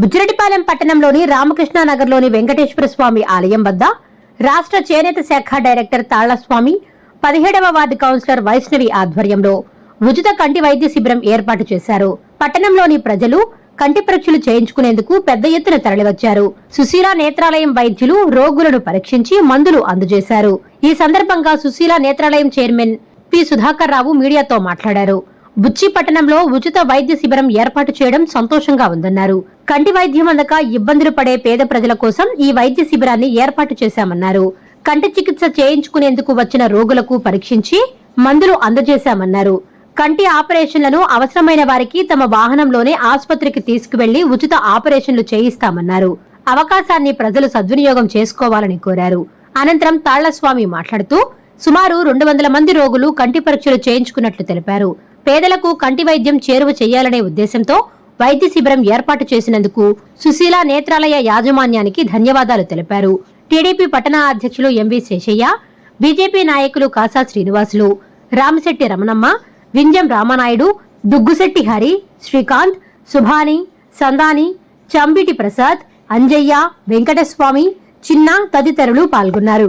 బుజ్జిరెడ్డిపాలెం పట్టణంలోని రామకృష్ణానగర్లోని వెంకటేశ్వర స్వామి ఆలయం వద్ద రాష్ట్ర చేనేత శాఖ డైరెక్టర్ తాళ్ళస్వామి పదిహేడవ వార్డు కౌన్సిలర్ వైష్ణవి ఆధ్వర్యంలో ఉచిత కంటి వైద్య శిబిరం ఏర్పాటు చేశారు. పట్టణంలోని ప్రజలు కంటి పరీక్షలు చేయించుకునేందుకు పెద్ద ఎత్తున తరలివచ్చారు. సుశీల నేత్రాలయం వైద్యులు రోగులను పరీక్షించి మందులు అందజేశారు. ఈ సందర్భంగా సుశీల నేత్రాలయం చైర్మన్ పి. సుధాకర్ రావు మీడియాతో మాట్లాడారు. బుచ్చి పట్టణంలో ఉచిత వైద్య శిబిరం ఏర్పాటు చేయడం సంతోషంగా ఉందన్నారు. కంటి వైద్యం అందక ఇబ్బందులు పడే పేద ప్రజల కోసం ఈ వైద్య శిబిరాన్ని ఏర్పాటు చేశామన్నారు. కంటి చికిత్స చేయించుకునేందుకు వచ్చిన రోగులకు పరీక్షించి మందులు అందజేశామన్నారు. కంటి ఆపరేషన్లను అవసరమైన వారికి తమ వాహనంలోనే ఆసుపత్రికి తీసుకువెళ్ళి ఉచిత ఆపరేషన్లు చేయిస్తామన్నారు. అవకాశాన్ని ప్రజలు సద్వినియోగం చేసుకోవాలని కోరారు. అనంతరం తాళ్ళస్వామి మాట్లాడుతూ సుమారు రెండు వందల మంది రోగులు కంటి పరీక్షలు చేయించుకున్నట్లు తెలిపారు. పేదలకు కంటి వైద్యం చేరువ చేయాలనే ఉద్దేశంతో వైద్య శిబిరం ఏర్పాటు చేసినందుకు సుశీల నేత్రాలయ యాజమాన్యానికి ధన్యవాదాలు తెలిపారు. టీడీపీ పట్టణ అధ్యక్షులు ఎంవి శేషయ్య బీజేపీ నాయకులు కాసా శ్రీనివాసులు రామశెట్టి రమణమ్మ వింజం రామనాయుడు దుగ్గుశెట్టి హరి శ్రీకాంత్ సుభాని సందాని చంబిటి ప్రసాద్ అంజయ్య వెంకటస్వామి చిన్న తదితరులు పాల్గొన్నారు.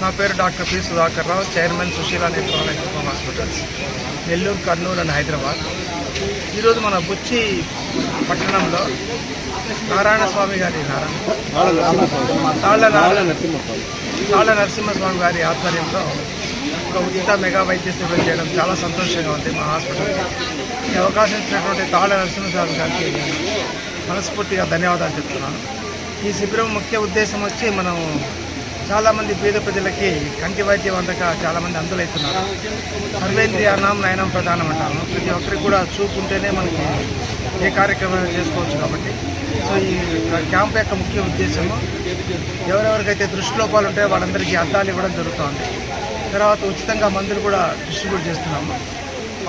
నా పేరు doctor P Sudhakar Rao chairman Sushila Netrala hospitals Nellore Kurnool and Hyderabad. ఈరోజు మన బుచ్చి పట్టణంలో నారాయణ స్వామి గారి నారాయణ తాళ్ళ తాళ్ళ నరసింహస్వామి గారి ఆధ్వర్యంలో ఒక ఉచిత మెగా వైద్య సేవలు చేయడం చాలా సంతోషంగా ఉంది మా హాస్పిటల్. ఈ అవకాశం ఇచ్చినటువంటి తాళ్ళ నరసింహస్వామి గారికి మనస్ఫూర్తిగా ధన్యవాదాలు చెప్తున్నాను. ఈ శిబిరం ముఖ్య ఉద్దేశం వచ్చి మనం చాలామంది పేద ప్రజలకి కంటి వైద్యం అందక చాలామంది అందులవుతున్నారు అన్నం నయనం ప్రధానం అంటాము ప్రతి ఒక్కరికి కూడా చూపుంటేనే మనకి ఏ కార్యక్రమం చేసుకోవచ్చు కాబట్టి. సో ఈ క్యాంప్ యొక్క ముఖ్య ఉద్దేశము ఎవరెవరికైతే దృష్టి లోపాలు ఉంటాయో వాళ్ళందరికీ అద్దాలు ఇవ్వడం జరుగుతుంది. తర్వాత ఉచితంగా మందులు కూడా డిస్ట్రిబ్యూట్ చేస్తున్నాము.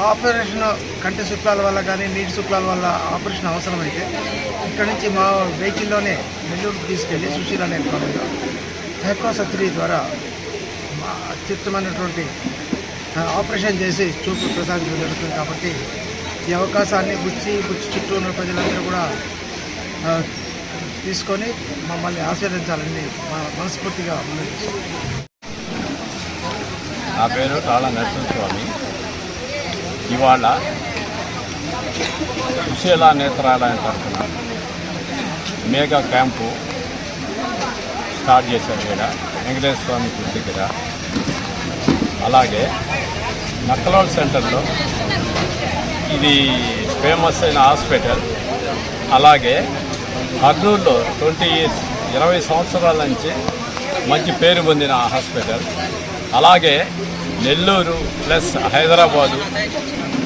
ఆపరేషన్ కంటి శుక్లాల వల్ల కానీ నీటి శుక్లాల వల్ల ఆపరేషన్ అవసరమైతే ఇక్కడ నుంచి మా వెహికల్లోనే నెల్లూరుకి తీసుకెళ్ళి సుశీల్ అనే కాలేజ్లో హెక్కో సత్రి ద్వారా మా అత్యుత్తమైనటువంటి ఆపరేషన్ చేసి చూపు ప్రసాదించడం జరుగుతుంది కాబట్టి ఈ అవకాశాన్ని బుచ్చి బుచ్చి చుట్టూ ఉన్న ప్రజలందరూ కూడా తీసుకొని మమ్మల్ని ఆశీర్వదించాలని మనస్ఫూర్తిగా నా పేరు తాళ నరసింహస్వామి. ఇవాళ సుశీల నేత్రాలయం తరఫున మేఘా క్యాంపు స్టార్ట్ చేశారు ఇక్కడ. వెంకటేశ్వర స్వామి గుడి దగ్గర. అలాగే నక్కలోల్ సెంటర్లో ఇది ఫేమస్ అయిన హాస్పిటల్. అలాగే కర్నూలులో ట్వంటీ ఇయర్స్ ఇరవై సంవత్సరాల నుంచి మంచి పేరు పొందిన హాస్పిటల్. అలాగే నెల్లూరు ప్లస్ హైదరాబాదు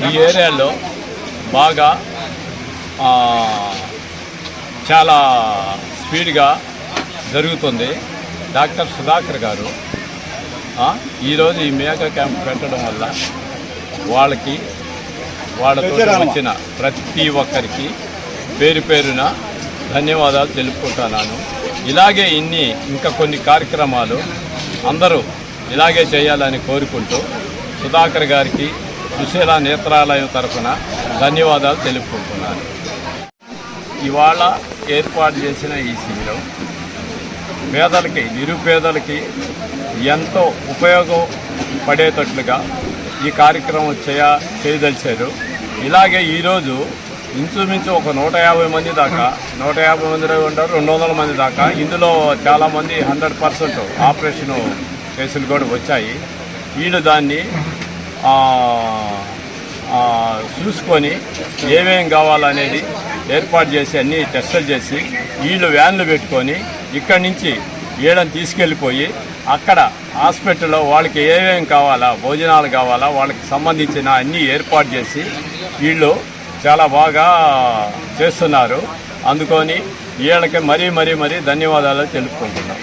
ఈ ఏరియాలో బాగా చాలా స్పీడ్గా జరుగుతుంది. డాక్టర్ సుధాకర్ గారు ఈరోజు ఈ మేఘ క్యాంప్ పెట్టడం వల్ల వాళ్ళకి వాళ్ళతో వచ్చిన ప్రతి ఒక్కరికి పేరు పేరున ధన్యవాదాలు తెలుపుకుంటున్నాను. ఇలాగే ఇన్ని ఇంకా కొన్ని కార్యక్రమాలు అందరూ ఇలాగే చేయాలని కోరుకుంటూ సుధాకర్ గారికి సుశీల నేత్రాలయం తరఫున ధన్యవాదాలు తెలుపుకుంటున్నాను. ఇవాళ ఏర్పాటు చేసిన ఈ శిబిరం పేదలకి నిరుపేదలకి ఎంతో ఉపయోగపడేటట్లుగా ఈ కార్యక్రమం చేయ చేయదలిచారు. ఇలాగే ఈరోజు ఇంచుమించు ఒక నూట యాభై మంది దాకా నూట యాభై మంది ఉంటారు రెండు వందల మంది దాకా ఇందులో చాలామంది హండ్రెడ్ పర్సెంట్ ఆపరేషన్ కేసులు కూడా వచ్చాయి. వీళ్ళు దాన్ని చూసుకొని ఏమేం కావాలనేది ఏర్పాటు చేసి అన్ని టెస్టులు చేసి వీళ్ళు వ్యాన్లు పెట్టుకొని ఇక్కడి నుంచి వీళ్ళని తీసుకెళ్ళిపోయి అక్కడ హాస్పిటల్లో వాళ్ళకి ఏమేమి కావాలా భోజనాలు కావాలా వాళ్ళకి సంబంధించిన అన్నీ ఏర్పాటు చేసి వీళ్ళు చాలా బాగా చేస్తున్నారు. అందుకొని వీళ్ళకి మరీ మరీ మరీ ధన్యవాదాలు తెలుపుకుంటున్నాం.